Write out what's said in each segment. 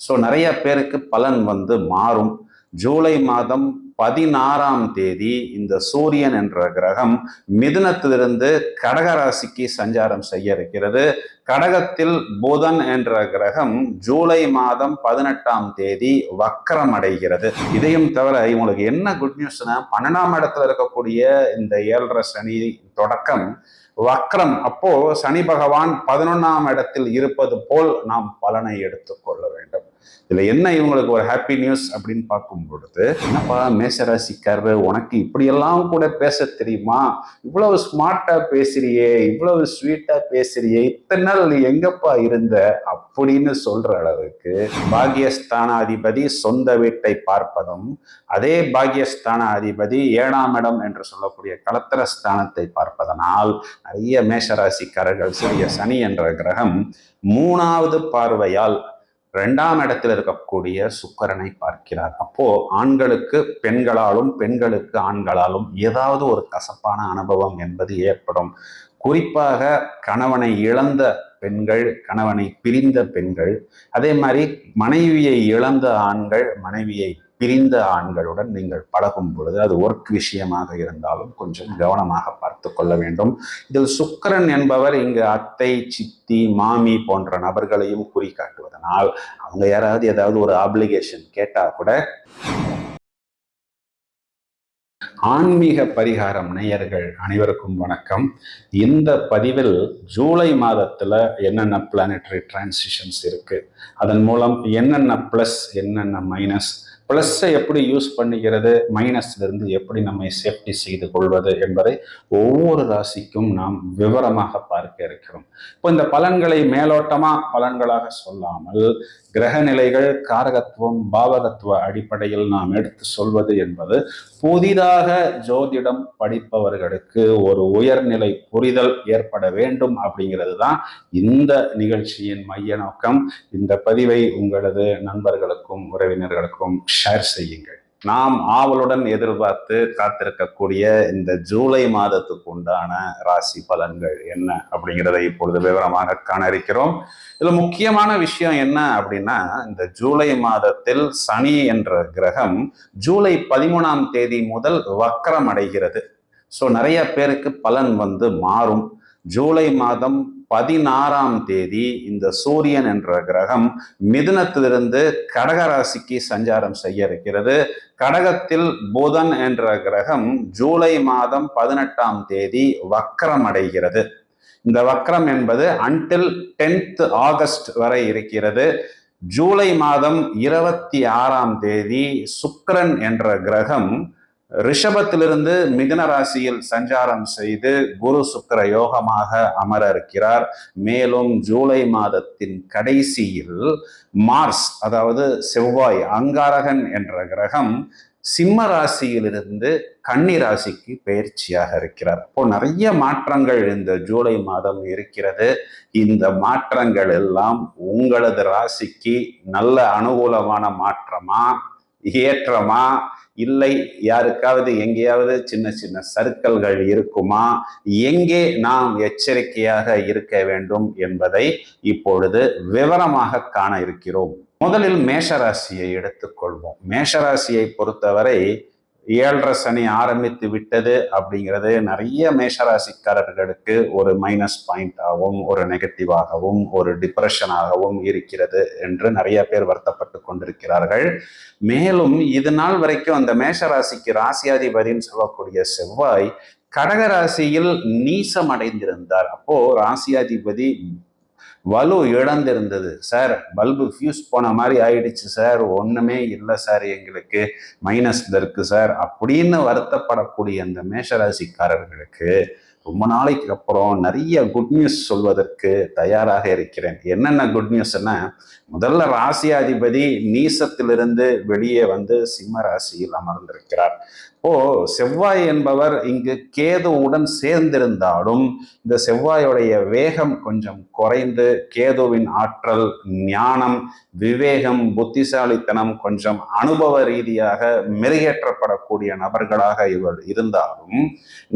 So நிறைய பேருக்கு பலன் வந்து மாறும். ஜூலை மாதம் பதினாறாம் தேதி இந்த சூரியன் என்ற கிரகம் மிதுனத்திலிருந்து கடக ராசிக்கு சஞ்சாரம் செய்ய இருக்கிறது. கடகத்தில் புதன் என்ற கிரகம் ஜூலை மாதம் பதினெட்டாம் தேதி வக்கரம் அடைகிறது. இதையும் தவிர இவங்களுக்கு என்ன குட் நியூஸ்னா பன்னெண்டாம் இடத்துல இருக்கக்கூடிய இந்த ஏழரை சனி தொடக்கம் வக்ரம் அப்போ சனி பகவான் பதினொன்னாம் இடத்தில் இருப்பது போல் நாம் பலனை எடுத்துக்கொள்ள வேண்டும். இதுல என்ன இவங்களுக்கு ஒரு ஹாப்பி நியூஸ் அப்படின்னு பார்க்கும் பொழுது என்னப்பா மேசராசிக்காரர் உனக்கு இப்படியெல்லாம் கூட பேச தெரியுமா? இவ்வளவு ஸ்மார்ட்டா பேசுறியே இவ்வளவு ஸ்வீட்டா பேசுறியே இத்தனை நாள் நீ எங்கப்பா இருந்த? அப்படின்னு சொல்ற அளவுக்கு பாகியஸ்தானாதிபதி சொந்த வீட்டை பார்ப்பதும் அதே பாகியஸ்தான அதிபதி ஏழாம் இடம் என்று சொல்லக்கூடிய கலத்தர ஸ்தானத்தை பார்ப்பதனால் நிறைய மேஷராசிக்காரர்கள் சிறிய சனி என்ற கிரகம் மூணாவது பார்வையால் ரெண்டாம் இடத்தில் இருக்கக்கூடிய சுக்கரனை பார்க்கிறார். அப்போ ஆண்களுக்கு பெண்களாலும் பெண்களுக்கு ஆண்களாலும் ஏதாவது ஒரு கசப்பான அனுபவம் என்பது ஏற்படும். குறிப்பாக கணவனை இழந்த பெண்கள் கணவனை பிரிந்த பெண்கள் அதே மாதிரி மனைவியை இழந்த ஆண்கள் மனைவியை பிரிந்த ஆண்களுடன் நீங்கள் பழகும் பொழுது அது ஒர்க் விஷயமாக இருந்தாலும் கொஞ்சம் கவனமாக பார்த்து கொள்ள வேண்டும். இதில் சுக்கரன் என்பவர் இங்கு அத்தை சித்தி மாமி போன்ற நபர்களையும் குறிக்காட்டுவதனால் அவங்க யாராவது ஏதாவது ஒரு ஆப்ளிகேஷன் கேட்டா கூட ஆன்மீக பரிகாரம் நேயர்கள் அனைவருக்கும் வணக்கம். இந்த பதிவில் ஜூலை மாதத்துல என்னென்ன பிளானட்டரி டிரான்சிஷன்ஸ் இருக்கு? அதன் மூலம் என்னென்ன ப்ளஸ் என்னென்ன மைனஸ் ப்ளஸ்ஸை எப்படி யூஸ் பண்ணிக்கிறது? மைனஸ்லேருந்து எப்படி நம்மை சேஃப்டி செய்து கொள்வது என்பதை ஒவ்வொரு ராசிக்கும் நாம் விவரமாக பார்க்க இருக்கிறோம். இப்போ இந்த பலன்களை மேலோட்டமாக பலன்களாக சொல்லாமல் கிரக நிலைகள் காரகத்துவம் பாவகத்துவ அடிப்படையில் நாம் எடுத்து சொல்வது என்பது புதிதாக ஜோதிடம் படிப்பவர்களுக்கு ஒரு உயர்நிலை புரிதல் ஏற்பட வேண்டும் அப்படிங்கிறது தான் இந்த நிகழ்ச்சியின் மைய நோக்கம். இந்த பதிவை உங்களது நண்பர்களுக்கும் உறவினர்களுக்கும் ஷேர் செய்யுங்கள். நாம் ஆவலுடன் எதிர்பார்த்து காத்திருக்கக்கூடிய இந்த ஜூலை மாதத்துக்கு உண்டான ராசி பலன்கள் என்ன அப்படிங்கிறத இப்பொழுது விவரமாக காண இருக்கிறோம் இதுல முக்கியமான விஷயம் என்ன அப்படின்னா இந்த ஜூலை மாதத்தில் சனி என்ற கிரகம் ஜூலை பதிமூணாம் தேதி முதல் வக்கரம் அடைகிறது. ஸோ நிறைய பேருக்கு பலன் வந்து மாறும். ஜூலை மாதம் பதினாறாம் தேதி இந்த சூரியன் என்ற கிரகம் மிதுனத்திலிருந்து கடகராசிக்கு சஞ்சாரம் செய்ய இருக்கிறது. கடகத்தில் புதன் என்ற கிரகம் ஜூலை மாதம் பதினெட்டாம் தேதி வக்கரம் அடைகிறது. இந்த வக்கரம் என்பது அன்டில் டென்த் ஆகஸ்ட் வரை இருக்கிறது. ஜூலை மாதம் இருபத்தி ஆறாம் தேதி சுக்கரன் என்ற கிரகம் ரிஷபத்திலிருந்து மிதன ராசியில் சஞ்சாரம் செய்து குரு சுக்கர யோகமாக அமர இருக்கிறார் மேலும் ஜூலை மாதத்தின் கடைசியில் மார்ஸ் அதாவது செவ்வாய் அங்காரகன் என்ற கிரகம் சிம்ம ராசியிலிருந்து கன்னி ராசிக்கு பயிற்சியாக இருக்கிறார். இப்போ நிறைய மாற்றங்கள் இந்த ஜூலை மாதம் இருக்கிறது. இந்த மாற்றங்கள் எல்லாம் உங்களது ராசிக்கு நல்ல அனுகூலமான மாற்றமா? ஏற்றமா? இல்லை. யாருக்காவது எங்கேயாவது சின்ன சின்ன சர்க்கல்கள் இருக்குமா? எங்கே நாம் எச்சரிக்கையாக இருக்க வேண்டும் என்பதை இப்பொழுது விவரமாக காண இருக்கிறோம். முதலில் மேஷராசியை எடுத்துக்கொள்வோம். மேஷராசியை பொறுத்தவரை ஏழரை சனி ஆரம்பித்து விட்டது அப்படிங்கிறது நிறைய மேஷராசிக்காரர்களுக்கு ஒரு மைனஸ் பாயிண்டாகவும் ஒரு நெகட்டிவாகவும் ஒரு டிப்ரெஷனாகவும் இருக்கிறது என்று நிறைய பேர் வருத்தப்பட்டு கொண்டிருக்கிறார்கள். மேலும் இது நாள் வரைக்கும் அந்த மேஷராசிக்கு ராசியாதிபதின்னு சொல்லக்கூடிய செவ்வாய் கடக ராசியில் நீசம் அடைந்திருந்தார் அப்போ ராசியாதிபதி வலு இழந்திருந்தது. சார் பல்பு ஃபியூஸ் போன மாதிரி ஆயிடுச்சு சார். ஒன்றுமே இல்லை சார் எங்களுக்கு. மைனஸ்ல இருக்கு சார். அப்படின்னு வருத்தப்படக்கூடிய அந்த மேஷராசிக்காரர்களுக்கு ரொம்ப நாளைக்கு அப்புறம் நிறைய குட் நியூஸ் சொல்வதற்கு தயாராக இருக்கிறேன். என்னென்ன குட் நியூஸ்னா முதல்ல ராசியாதிபதி நீசத்திலிருந்து வெளியே வந்து சிம்ம ராசியில் அமர்ந்திருக்கிறார். ஓ செவ்வாய் என்பவர் இங்கு கேதுவுடன் சேர்ந்திருந்தாலும் இந்த செவ்வாயுடைய வேகம் கொஞ்சம் குறைந்து கேதுவின் ஆற்றல் ஞானம் விவேகம் புத்திசாலித்தனம் கொஞ்சம் அனுபவ ரீதியாக மெருகேற்றப்படக்கூடிய நபர்களாக இவர் இருந்தாலும்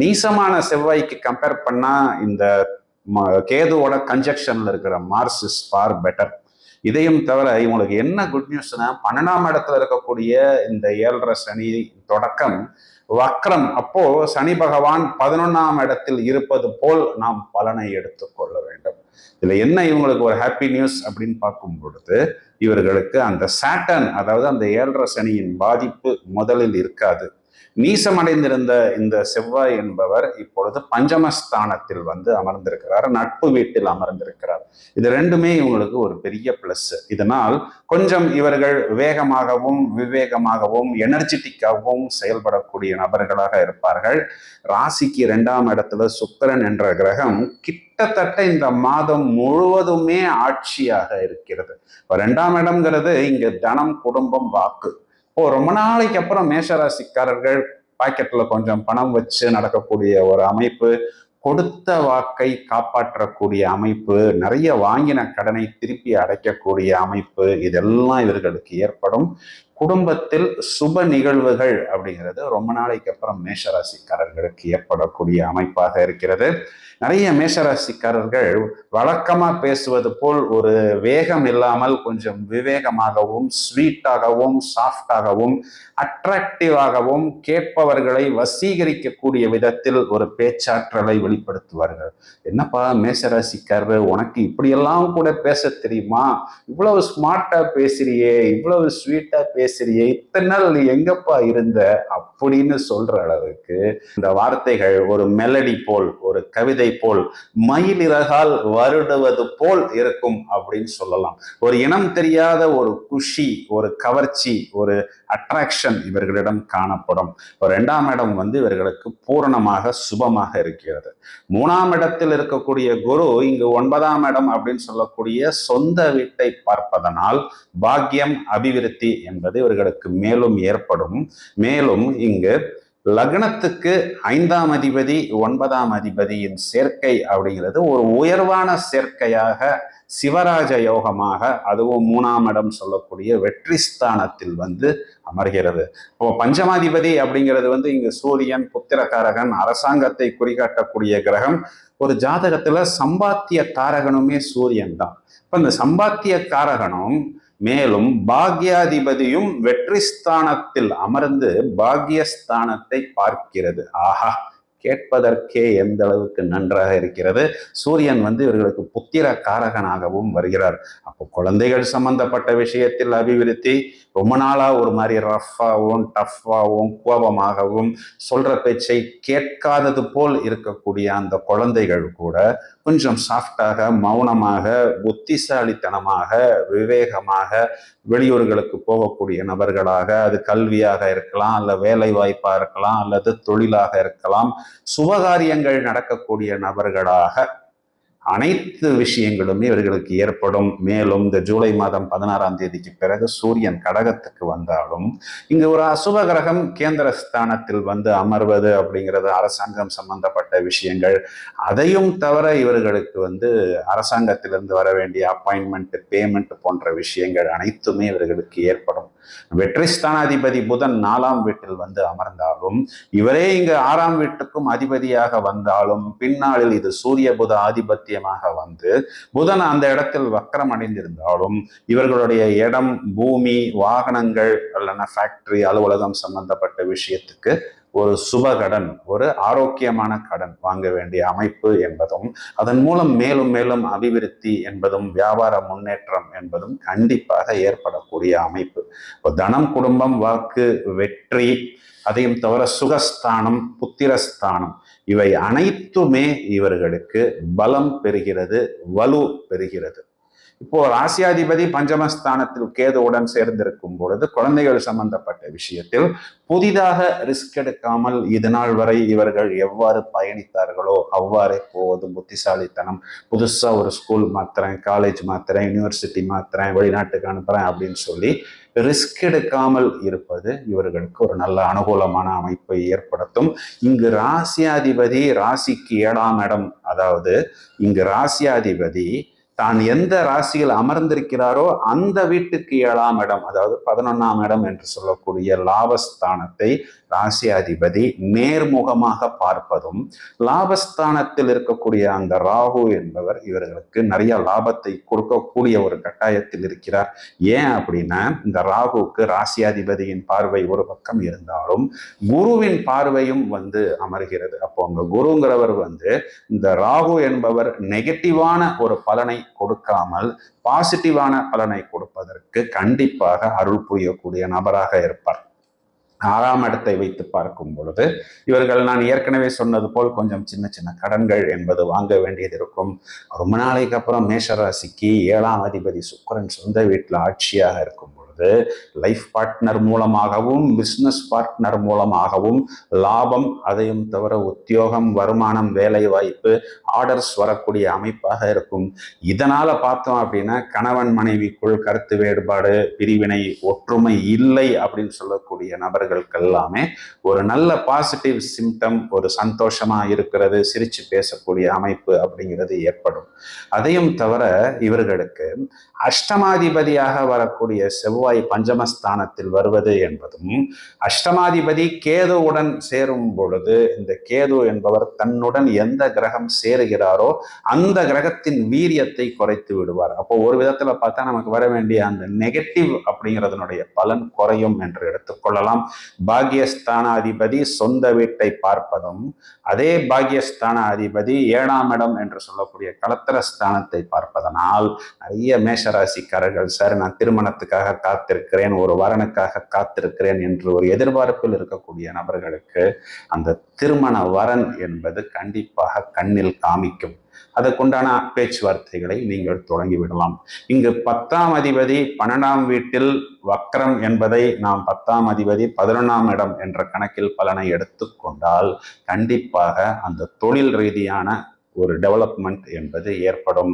நீசமான செவ்வாய்க்கு கம்பேர் பண்ணா இந்த கேதுவோட கன்ஜெக்ஷன்ல இருக்கிற மார்ஸ் இஸ் ஃபார் பெட்டர் இதையும் தவிர இவங்களுக்கு என்ன குட் நியூஸ்னா பன்னெண்டாம் இடத்துல இருக்கக்கூடிய இந்த ஏழரை சனி தொடக்கம் வக்ரம் அப்போ சனி பகவான் பதினொன்னாம் இடத்தில் இருப்பது போல் நாம் பலனை எடுத்துக்கொள்ள வேண்டும். இதுல என்ன இவங்களுக்கு ஒரு ஹாப்பி நியூஸ் அப்படின்னு பார்க்கும் பொழுது இவர்களுக்கு அந்த சாட்டன் அதாவது அந்த ஏழரை சனியின் பாதிப்பு முதலில் இருக்காது. நீசமடைந்திருந்த இந்த செவ்வாய் என்பவர் இப்பொழுது பஞ்சமஸ்தானத்தில் வந்து அமர்ந்திருக்கிறார் நட்பு வீட்டில் அமர்ந்திருக்கிறார். இது ரெண்டுமே இவங்களுக்கு ஒரு பெரிய பிளஸ் இதனால் கொஞ்சம் இவர்கள் வேகமாகவும் விவேகமாகவும் எனர்ஜெட்டிக்காகவும் செயல்படக்கூடிய நபர்களாக இருப்பார்கள். ராசிக்கு இரண்டாம் இடத்துல சுக்கரன் என்ற கிரகம் கிட்டத்தட்ட இந்த மாதம் முழுவதுமே ஆட்சியாக இருக்கிறது. இப்போ ரெண்டாம் இடம்ங்கிறது இங்க தனம் குடும்பம் வாக்கு. ஓ ரொம்ப நாளைக்கு அப்புறம் மேஷராசிக்காரர்கள் பாக்கெட்ல கொஞ்சம் பணம் வச்சு நடக்கக்கூடிய ஒரு அமைப்பு கொடுத்த வாக்கை காப்பாற்றக்கூடிய அமைப்பு நிறைய வாங்கின கடனை திருப்பி அடைக்கக்கூடிய அமைப்பு இதெல்லாம் இவர்களுக்கு ஏற்படும். குடும்பத்தில் சுப நிகழ்வுகள் அப்படிங்கிறது ரொம்ப நாளைக்கு அப்புறம் மேஷராசிக்காரர்களுக்கு ஏற்படக்கூடிய அமைப்பாக இருக்கிறது. நிறைய மேஷராசிக்காரர்கள் வழக்கமாக பேசுவது போல் ஒரு வேகம் இல்லாமல் கொஞ்சம் விவேகமாகவும் ஸ்வீட்டாகவும் சாஃப்டாகவும் அட்ராக்டிவாகவும் கேட்பவர்களை வசீகரிக்கக்கூடிய விதத்தில் ஒரு பேச்சாற்றலை வெளிப்படுத்துவார்கள். என்னப்பா மேஷராசிக்காரர் உனக்கு இப்படியெல்லாம் கூட பேச தெரியுமா? இவ்வளவு ஸ்மார்ட்டா பேசுறியே இவ்வளவு ஸ்வீட்டா பேசுறியே இத்தனை நாள் நீ எங்கப்பா இருந்த? அப்படின்னு சொல்ற அளவுக்கு இந்த வார்த்தைகள் ஒரு மெலடி போல் ஒரு கவிதை போல் மயிலிறகால் வருடுவது போல் இருக்கும் அப்படின்னு சொல்லலாம். ஒரு இனம் தெரியாத ஒரு குஷி ஒரு கவர்ச்சி ஒரு அட்ராக்ஷன் இவர்களிடம் காணப்படும். ஒரு இரண்டாம் இடம் வந்து இவர்களுக்கு பூரணமாக சுபமாக இருக்கிறது. மூணாம் இடத்தில் இருக்கக்கூடிய குரு இங்கு ஒன்பதாம் இடம் அப்படின்னு சொல்லக்கூடிய சொந்த வீட்டை பார்ப்பதனால் பாக்கியம் அபிவிருத்தி என்பது இவர்களுக்கு மேலும் ஏற்படும். மேலும் இங்கு லக்னத்துக்கு ஐந்தாம் அதிபதி ஒன்பதாம் அதிபதியின் சேர்க்கை அப்படிங்கிறது ஒரு உயர்வான சேர்க்கையாக சிவராஜ யோகமாக அதுவும் மூணாம் இடம் சொல்லக்கூடிய வெற்றி ஸ்தானத்தில் வந்து அமர்கிறது. இப்போ பஞ்சமாதிபதி அப்படிங்கிறது வந்து இங்கு சூரியன் புத்திரகாரகன் அரசாங்கத்தை குறிகாட்டக்கூடிய கிரகம். ஒரு ஜாதகத்துல சம்பாத்திய காரகனுமே சூரியன் தான். இப்ப இந்த சம்பாத்திய காரகனும் மேலும் பாக்யாதிபதியும் வெற்றி ஸ்தானத்தில் அமர்ந்து பாக்யஸ்தானத்தை பார்க்கிறது. ஆஹா கேட்பதற்கே எந்த அளவுக்கு நன்றாக இருக்கிறது. சூரியன் வந்து இவர்களுக்கு புத்திர காரகனாகவும் வருகிறார். அப்போ குழந்தைகள் சம்பந்தப்பட்ட விஷயத்தில் அபிவிருத்தி ரொம்ப நாளாக ஒரு மாதிரி ரஃப்பாகவும் டஃப்பாகவும் கோபமாகவும் சொல்கிற பேச்சை கேட்காதது போல் இருக்கக்கூடிய அந்த குழந்தைகள் கூட கொஞ்சம் சாஃப்டாக மௌனமாக புத்திசாலித்தனமாக விவேகமாக வெளியூர்களுக்கு போகக்கூடிய நபர்களாக அது கல்வியாக இருக்கலாம் அல்ல வேலை வாய்ப்பாக இருக்கலாம் அல்லது தொழிலாக இருக்கலாம் சுபகாரியங்கள் நடக்கக்கூடிய நபர்களாக அனைத்து விஷயங்களுமே இவர்களுக்கு ஏற்படும். மேலும் இந்த ஜூலை மாதம் பதினாறாம் தேதிக்கு பிறகு சூரியன் கடகத்துக்கு வந்தாலும் இங்கு ஒரு அசுப கிரகம் கேந்திர ஸ்தானத்தில் வந்து அமர்வது அப்படிங்கிறது அரசாங்கம் சம்பந்தப்பட்ட விஷயங்கள். அதையும் தவிர இவர்களுக்கு வந்து அரசாங்கத்திலிருந்து வர வேண்டிய அப்பாயின்மெண்ட் பேமெண்ட் போன்ற விஷயங்கள் அனைத்துமே இவர்களுக்கு ஏற்படும். வெற்றி ஸ்தானாதிபதி புதன் நாலாம் வீட்டில் வந்து அமர்ந்தாலும் இவரே இங்கு ஆறாம் வீட்டுக்கும் அதிபதியாக வந்தாலும் பின்னாளில் இது சூரிய புத ஆதிபத்திய ஆதிபத்தியமாக வந்து புதன் அந்த இடத்தில் வக்கரம் அடைந்திருந்தாலும் இவர்களுடைய இடம் பூமி வாகனங்கள் அல்லனா ஃபேக்டரி அலுவலகம் சம்பந்தப்பட்ட விஷயத்துக்கு ஒரு சுப கடன் ஒரு ஆரோக்கியமான கடன் வாங்க வேண்டிய அமைப்பு என்பதும் அதன் மூலம் மேலும் மேலும் அபிவிருத்தி என்பதும் வியாபார முன்னேற்றம் என்பதும் கண்டிப்பாக ஏற்படக்கூடிய அமைப்பு. இப்போ தனம் குடும்பம் வாக்கு வெற்றி அதையும் தவிர சுகஸ்தானம் புத்திரஸ்தானம் இவை அனைத்துமே இவர்களுக்கு பலம் பெறுகிறது வலு பெறுகிறது. இப்போ ராசியாதிபதி பஞ்சமஸ்தானத்தில் கேதுவுடன் சேர்ந்திருக்கும் பொழுது குழந்தைகள் சம்பந்தப்பட்ட விஷயத்தில் புதிதாக ரிஸ்க் எடுக்காமல் இது நாள் வரை இவர்கள் எவ்வாறு பயணித்தார்களோ அவ்வாறே போவது புத்திசாலித்தனம். புதுசா ஒரு ஸ்கூல் மாத்துறேன் காலேஜ் மாத்துறேன் யூனிவர்சிட்டி மாத்துறேன் வெளிநாட்டுக்கு அனுப்புறேன் அப்படின்னு சொல்லி ரிஸ்க் எடுக்காமல் இருப்பது இவர்களுக்கு ஒரு நல்ல அனுகூலமான அமைப்பை ஏற்படுத்தும். இங்கு ராசியாதிபதி ராசிக்கு ஏழாம் இடம். அதாவது இங்கு ராசியாதிபதி தான் எந்த ராசியில் அமர்ந்திருக்கிறாரோ அந்த வீட்டுக்கு ஏழாம் இடம் அதாவது பதினொன்னாம் இடம் என்று சொல்லக்கூடிய லாபஸ்தானத்தை ராசி அதிபதி நேர்முகமாக பார்ப்பதும் லாபஸ்தானத்தில் இருக்கக்கூடிய அந்த ராகு என்பவர் இவர்களுக்கு நிறைய லாபத்தை கொடுக்கக்கூடிய ஒரு கட்டாயத்தில் இருக்கிறார். ஏன் அப்படின்னா இந்த ராகுவுக்கு ராசியாதிபதியின் பார்வை ஒரு பக்கம் இருந்தாலும் குருவின் பார்வையும் வந்து அமர்கிறது. அப்போ அங்க குருங்கிறவர் வந்து இந்த ராகு என்பவர் நெகட்டிவான ஒரு பலனை கொடுக்காமல் பாசிட்டிவான பலனை கொடுப்பதற்கு கண்டிப்பாக அருள் புரியக்கூடிய நபராக இருப்பார். ஆறாம் இடத்தை வைத்து பார்க்கும் பொழுது இவர்கள் நான் ஏற்கனவே சொன்னது போல் கொஞ்சம் சின்ன சின்ன கடன்கள் என்பது வாங்க வேண்டியது இருக்கும். ரொம்ப நாளைக்கு அப்புறம் மேஷராசிக்கு ஏழாம் அதிபதி சுக்கரன் சொந்த வீட்டில் ஆட்சியாக இருக்கும் பொழுது லைஃப் பார்ட்னர் மூலமாகவும் பிஸ்னஸ் பார்ட்னர் மூலமாகவும் லாபம் அதையும் தவிர உத்தியோகம் வருமானம் வேலை வாய்ப்பு ஆர்டர்ஸ் வரக்கூடிய அமைப்பாக இருக்கும். இதனால பார்த்தோம் அப்படின்னா கணவன் மனைவிக்குள் கருத்து வேறுபாடு பிரிவினை ஒற்றுமை இல்லை அப்படின்னு சொல்லக்கூடிய நபர்களுக்கு எல்லாமே ஒரு நல்ல பாசிட்டிவ் சிம்டம் ஒரு சந்தோஷமா இருக்கிறது சிரிச்சு பேசக்கூடிய அமைப்பு அப்படிங்கிறது ஏற்படும். அதையும் தவிர இவர்களுக்கு அஷ்டமாதிபதியாக வரக்கூடிய செவ்வாய் பஞ்சமஸ்தானத்தில் வருவது என்பதும் அஷ்டமாதிபதி கேதுவுடன் சேரும் பொழுது இந்த கேது என்பவர் தன்னுடன் எந்த கிரகம் சேருகிறாரோ அந்த கிரகத்தின் வீரியத்தை குறைத்து விடுவார். அப்போ ஒரு விதத்துல பார்த்தா நமக்கு வர வேண்டிய அந்த நெகட்டிவ் அப்படிங்கிறதுனுடைய பலன் குறையும் என்று எடுத்துக்கொள்ளலாம் பாகியஸ்தானாதிபதி சொந்த வீட்டை பார்ப்பதும் அதே பாகியஸ்தான அதிபதி ஏழாம் இடம் என்று சொல்லக்கூடிய கலத்திர ஸ்தானத்தை பார்ப்பதனால் நிறைய மேஷராசிக்காரர்கள் சார் நான் திருமணத்துக்காக காத்திருக்கிறேன் ஒரு வரனுக்காக காத்திருக்கிறேன் என்று ஒரு எதிர்பார்ப்பில் இருக்கக்கூடிய நபர்களுக்கு அந்த திருமண வரன் என்பது கண்டிப்பாக கண்ணில் காமிக்கும். அதற்குண்டான பேச்சுவார்த்தைகளை நீங்கள் தொடங்கிவிடலாம். இங்கு பத்தாம் அதிபதி பன்னெண்டாம் வீட்டில் வக்ரம் என்பதை நாம் பத்தாம் அதிபதி பதினொன்றாம் இடம் என்ற கணக்கில் பலனை எடுத்துக்கொண்டால் கண்டிப்பாக அந்த தொழில் ரீதியான ஒரு டெவலப்மெண்ட் என்பது ஏற்படும்.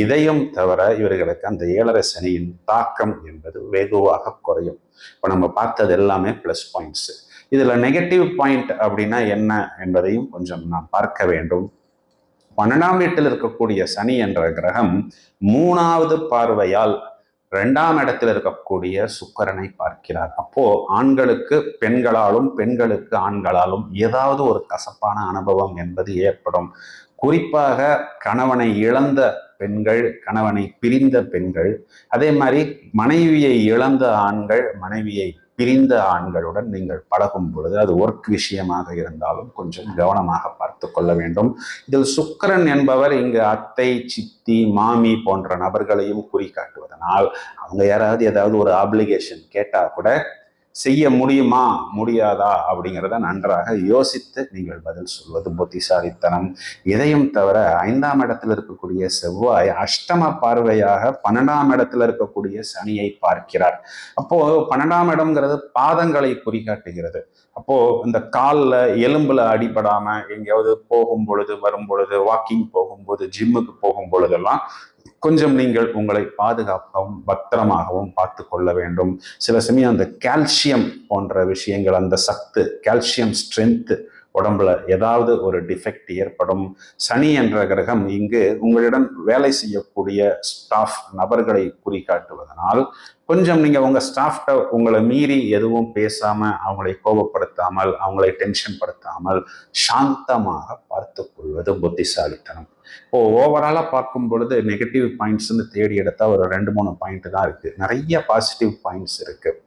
இதையும் தவிர இவர்களுக்கு அந்த ஏழரை சனியின் தாக்கம் என்பது வெகுவாக குறையும். இப்போ நம்ம பார்த்தது எல்லாமே ப்ளஸ் பாயிண்ட்ஸ் இதில் நெகட்டிவ் பாயிண்ட் அப்படின்னா என்ன என்பதையும் கொஞ்சம் நாம் பார்க்க வேண்டும். பன்னெண்டாம் வீட்டில் இருக்கக்கூடிய சனி என்ற கிரகம் மூணாவது பார்வையால் ரெண்டாம் இடத்தில் இருக்கக்கூடிய சுக்கரனை பார்க்கிறார். அப்போ ஆண்களுக்கு பெண்களாலும் பெண்களுக்கு ஆண்களாலும் ஏதாவது ஒரு கசப்பான அனுபவம் என்பது ஏற்படும். குறிப்பாக கணவனை இழந்த பெண்கள் கணவனை பிரிந்த பெண்கள் அதே மாதிரி மனைவியை இழந்த ஆண்கள் மனைவியை பிரிந்த ஆண்களுடன் நீங்கள் பழகும் பொழுது அது ஒர்க் விஷயமாக இருந்தாலும் கொஞ்சம் கவனமாக பார்த்து கொள்ள வேண்டும். இதில் சுக்கரன் என்பவர் இங்கு அத்தை சித்தி மாமி போன்ற நபர்களையும் குறிக்காட்டுவதனால் அவங்க யாராவது ஏதாவது ஒரு ஆப்ளிகேஷன் கேட்டால் கூட செய்ய முடியுமா? முடியாதா? அப்படிங்கிறத நன்றாக யோசித்து நீங்கள் பதில் சொல்வது புத்திசாலித்தனம் இதையும் தவிர ஐந்தாம் இடத்துல இருக்கக்கூடிய செவ்வாய் அஷ்டம பார்வையாக பன்னெண்டாம் இடத்துல இருக்கக்கூடிய சனியை பார்க்கிறார். அப்போ பன்னெண்டாம் இடம்ங்கிறது பாதங்களை குறிகாட்டுகிறது. அப்போ இந்த காலில் எலும்புல அடிபடாம எங்கேயாவது போகும் பொழுது வரும் பொழுது வாக்கிங் போகும்போது ஜிம்முக்கு போகும் பொழுதெல்லாம் கொஞ்சம் நீங்கள் உங்களை பாதுகாக்கவும் பத்திரமாகவும் பார்த்து கொள்ள வேண்டும். சில சமயம் அந்த கால்சியம் போன்ற விஷயங்கள் அந்த சத்து கால்சியம் ஸ்ட்ரென்த்து உடம்புல ஏதாவது ஒரு டிஃபெக்ட் ஏற்படும். சனி என்ற கிரகம் இங்கு உங்களிடம் வேலை செய்யக்கூடிய ஸ்டாஃப் நபர்களை குறிகாட்டுவதனால் கொஞ்சம் நீங்கள் உங்கள் ஸ்டாஃப்ட உங்களை மீறி எதுவும் பேசாமல் அவங்களை கோபப்படுத்தாமல் அவங்களை டென்ஷன் படுத்தாமல் சாந்தமாக பார்த்து கொள்வது புத்திசாலித்தனம். இப்போ ஓவராலாக பார்க்கும் பொழுது நெகட்டிவ் பாயிண்ட்ஸ்னு தேடி எடுத்தால் ஒரு ரெண்டு மூணு பாயிண்ட் தான் இருக்குது நிறைய பாசிட்டிவ் பாயிண்ட்ஸ் இருக்குது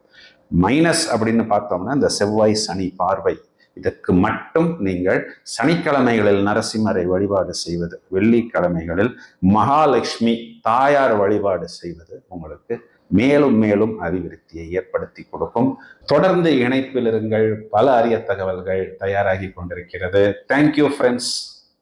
மைனஸ் அப்படின்னு பார்த்தோம்னா இந்த செவ்வாய் சனி பார்வை இதற்கு மட்டும் நீங்கள் சனிக்கிழமைகளில் நரசிம்மரை வழிபாடு செய்வது வெள்ளிக்கிழமைகளில் மகாலட்சுமி தாயார் வழிபாடு செய்வது உங்களுக்கு மேலும் மேலும் அபிவிருத்தியை ஏற்படுத்தி கொடுக்கும். தொடர்ந்து இணைப்பில் இருங்கள். பல அரிய தகவல்கள் தயாராகி கொண்டிருக்கிறது. Thank you friends